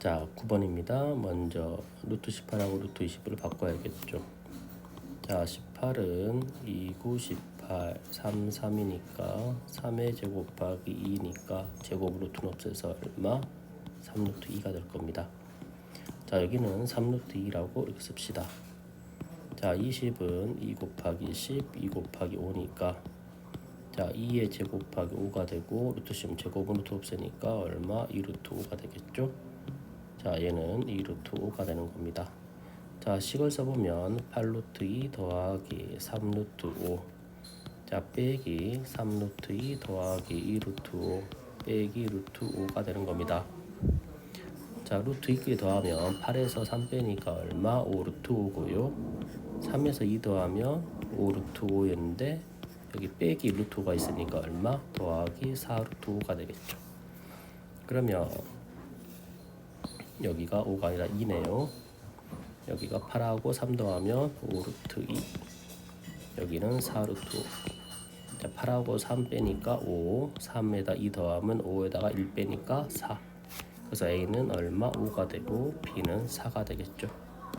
자, 9번입니다. 먼저 루트 18하고 루트 20을 바꿔야겠죠. 자, 18은 2, 9, 18, 3, 3이니까 3의 제곱 곱하기 2니까 제곱 루트는 없애서 얼마? 3루트 2가 될 겁니다. 자, 여기는 3루트 2라고 이렇게 씁시다. 자, 20은 2 곱하기 10, 2 곱하기 5니까 자, 2의 제곱 곱하기 5가 되고 루트 10 제곱은 루트 없애니까 얼마? 2루트 5가 되겠죠? 자, 얘는 2루트 5가 되는 겁니다. 자, 식을 써보면 8루트 2 더하기 3루트 5 자, 빼기 3루트 2 더하기 2루트 5 빼기 루트 5가 되는 겁니다. 자, 루트 2끼리 더하면 8에서 3 빼니까 얼마? 5루트 5고요. 3에서 2 더하면 5루트 5였는데 여기 빼기 루트 5가 있으니까 얼마? 더하기 4루트 5가 되겠죠. 그러면 여기가 5가 아니라 2네요. 여기가 8하고 3 더하면 5루트 2 여기는 4루트 5 자, 8하고 3 빼니까 5 3에다 2 더하면 5에다가 1 빼니까 4 그래서 A는 얼마? 5가 되고 B는 4가 되겠죠.